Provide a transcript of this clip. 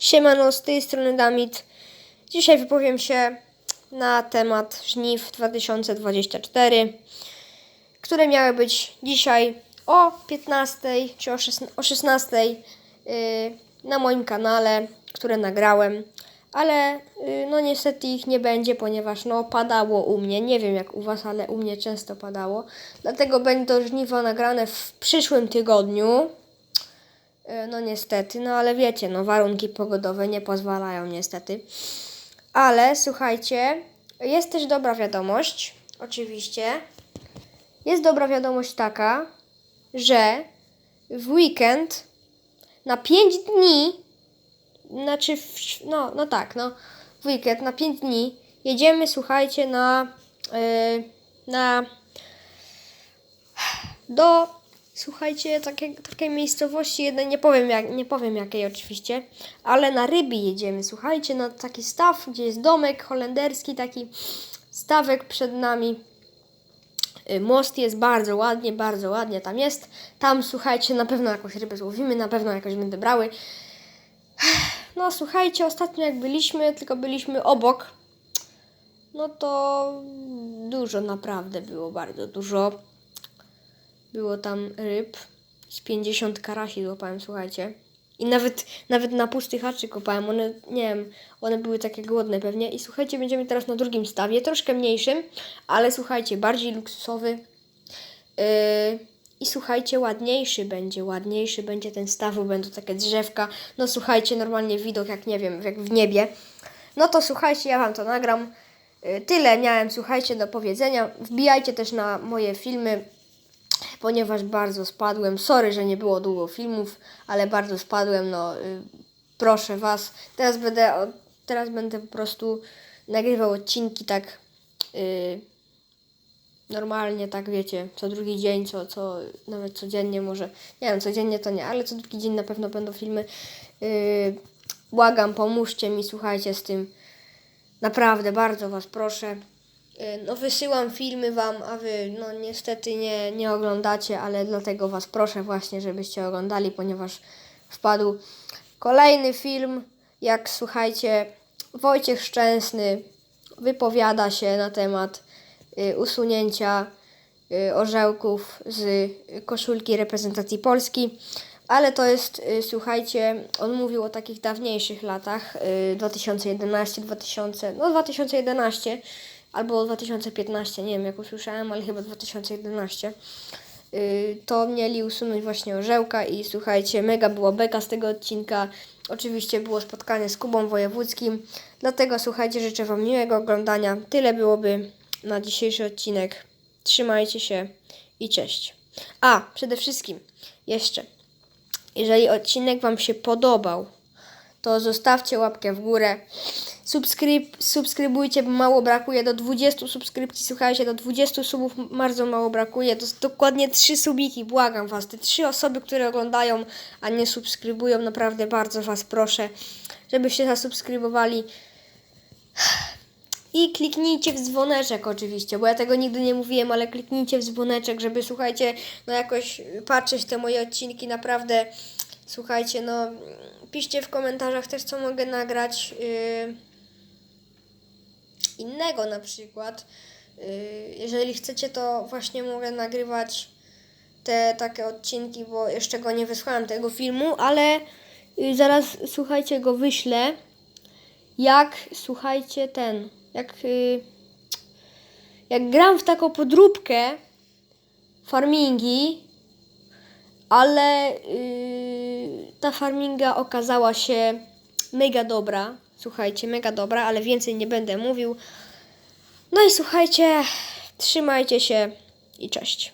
Siemano, z tej strony Damit. Dzisiaj wypowiem się na temat żniw 2024, które miały być dzisiaj o 15 czy o 16, o 16 yy, na moim kanale, które nagrałem. Ale yy, no niestety ich nie będzie, ponieważ no padało u mnie. Nie wiem jak u was, ale u mnie często padało. Dlatego będą żniwa nagrane w przyszłym tygodniu. E, No niestety, no ale wiecie, no warunki pogodowe nie pozwalają niestety. Ale słuchajcie, jest też dobra wiadomość, oczywiście. Jest dobra wiadomość taka, że w weekend na 5 dni, znaczy, w, no, no tak, no, w weekend na 5 dni jedziemy, słuchajcie, na, yy, na do, słuchajcie, takie, takiej miejscowości jednej, nie powiem, jak, nie powiem jakiej oczywiście, ale na ryby jedziemy, słuchajcie, na taki staw, gdzie jest domek holenderski, taki stawek przed nami. Y, Most jest bardzo ładnie, bardzo ładnie tam jest. Tam, słuchajcie, na pewno jakąś rybę złowimy, na pewno jakoś będę brały. No, słuchajcie, ostatnio jak byliśmy, tylko byliśmy obok, no to dużo naprawdę było, bardzo dużo. Było tam ryb. Z 50 karasi złapałem, słuchajcie. I nawet, nawet na pusty haczyk kopałem. One, nie wiem, one były takie głodne pewnie. I słuchajcie, będziemy teraz na drugim stawie, troszkę mniejszym, ale słuchajcie, bardziej luksusowy. Yy, I słuchajcie, ładniejszy będzie, ładniejszy będzie ten staw, będą takie drzewka. No słuchajcie, normalnie widok jak nie wiem, jak w niebie. No to słuchajcie, ja wam to nagram. Yy, Tyle miałem, słuchajcie, do powiedzenia. Wbijajcie też na moje filmy ponieważ bardzo spadłem. Sorry, że nie było długo filmów, ale bardzo spadłem. No, y, proszę Was. Teraz będę, teraz będę po prostu nagrywał odcinki tak y, normalnie, tak wiecie, co drugi dzień, co, co nawet codziennie może. Nie wiem, codziennie to nie, ale co drugi dzień na pewno będą filmy. Y, błagam, pomóżcie mi, słuchajcie z tym. Naprawdę, bardzo Was proszę. Y, No wysyłam filmy wam, a wy no niestety nie, nie oglądacie, ale dlatego was proszę właśnie, żebyście oglądali, ponieważ wpadł kolejny film, jak słuchajcie, Wojciech Szczęsny wypowiada się na temat y, usunięcia y, orzełków z koszulki reprezentacji Polski. Ale to jest, słuchajcie, on mówił o takich dawniejszych latach, y, 2011, 2000, no 2011 albo 2015, nie wiem jak usłyszałem, ale chyba 2011. Y, To mieli usunąć właśnie orzełka i słuchajcie, mega była beka z tego odcinka. Oczywiście było spotkanie z Kubą Wojewódzkim, dlatego słuchajcie, życzę Wam miłego oglądania. Tyle byłoby na dzisiejszy odcinek. Trzymajcie się i cześć. A, przede wszystkim jeszcze, jeżeli odcinek Wam się podobał, to zostawcie łapkę w górę. Subskryb, subskrybujcie, bo mało brakuje. Do 20 subskrypcji, słuchajcie, do 20 subów bardzo mało brakuje. To dokładnie 3 subiki, błagam Was. Te 3 osoby, które oglądają, a nie subskrybują, naprawdę bardzo Was proszę, żebyście zasubskrybowali. I kliknijcie w dzwoneczek oczywiście, bo ja tego nigdy nie mówiłem, ale kliknijcie w dzwoneczek, żeby słuchajcie, no jakoś patrzeć te moje odcinki, naprawdę słuchajcie, no piszcie w komentarzach też co mogę nagrać yy, innego na przykład. Yy, jeżeli chcecie, to właśnie mogę nagrywać te takie odcinki, bo jeszcze go nie wysłałem tego filmu, ale yy, zaraz słuchajcie go wyślę. Jak słuchajcie ten, jak yy, jak gram w taką podróbkę farmingi, ale yy, ta farminga okazała się mega dobra. Słuchajcie, mega dobra, ale więcej nie będę mówił. No i słuchajcie, trzymajcie się i cześć.